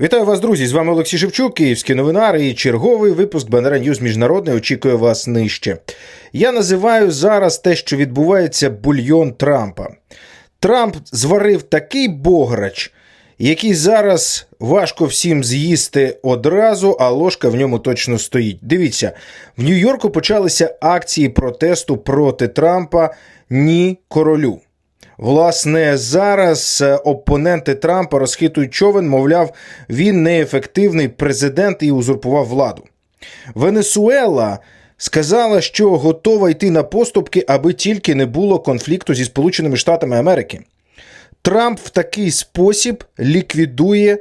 Вітаю вас, друзі! З вами Олексій Шевчук, Київський новинар і черговий випуск Бандера Ньюз Міжнародний очікує вас нижче. Я називаю зараз те, що відбувається бульйон Трампа. Трамп зварив такий бограч, який зараз важко всім з'їсти одразу, а ложка в ньому точно стоїть. Дивіться, в Нью-Йорку почалися акції протесту проти Трампа Ні королю. Власне, зараз е, опоненти Трампа розхитують човен, мовляв, він неефективний президент і узурпував владу. Венесуела сказала, що готова йти на поступки, аби тільки не було конфлікту зі Сполученими Штатами Америки. Трамп в такий спосіб ліквідує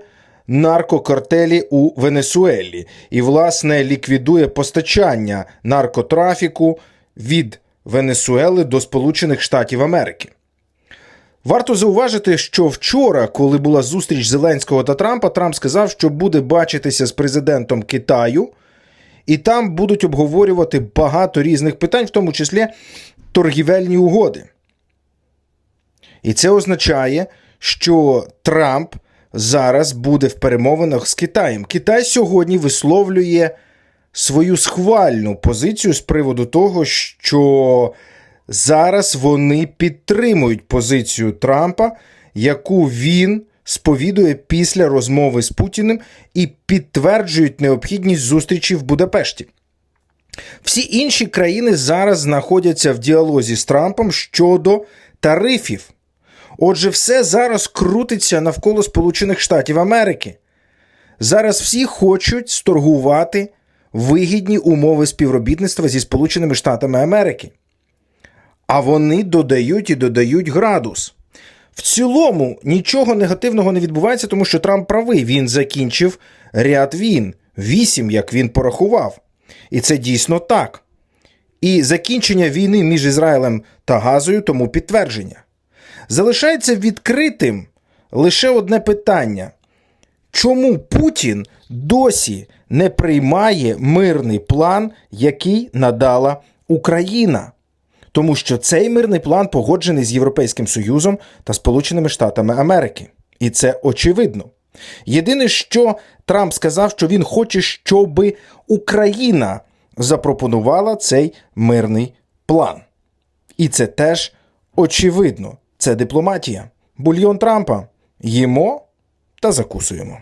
наркокартелі у Венесуелі і, власне, ліквідує постачання наркотрафіку від Венесуели до Сполучених Штатів Америки. Варто зауважити, що вчора, коли була зустріч Зеленського та Трампа, Трамп сказав, що буде бачитися з президентом Китаю, і там будуть обговорювати багато різних питань, в тому числі торгівельні угоди. І це означає, що Трамп зараз буде в перемовинах з Китаєм. Китай сьогодні висловлює свою схвальну позицію з приводу того, що зараз вони підтримують позицію Трампа, яку він сповідує після розмови з Путіним і підтверджують необхідність зустрічі в Будапешті. Всі інші країни зараз знаходяться в діалозі з Трампом щодо тарифів. Отже, все зараз крутиться навколо Сполучених Штатів Америки. Зараз всі хочуть сторгувати вигідні умови співробітництва зі Сполученими Штатами Америки. А вони додають і додають градус. В цілому нічого негативного не відбувається, тому що Трамп правий. Він закінчив ряд війн, вісім, як він порахував. І це дійсно так. І закінчення війни між Ізраїлем та Газою тому підтвердження. Залишається відкритим лише одне питання: чому Путін досі не приймає мирний план, який надала Україна? Тому що цей мирний план погоджений з Європейським Союзом та Сполученими Штатами Америки. І це очевидно. Єдине, що Трамп сказав, що він хоче, щоб Україна запропонувала цей мирний план. І це теж очевидно. Це дипломатія. Бульйон Трампа. Їмо та закусуємо.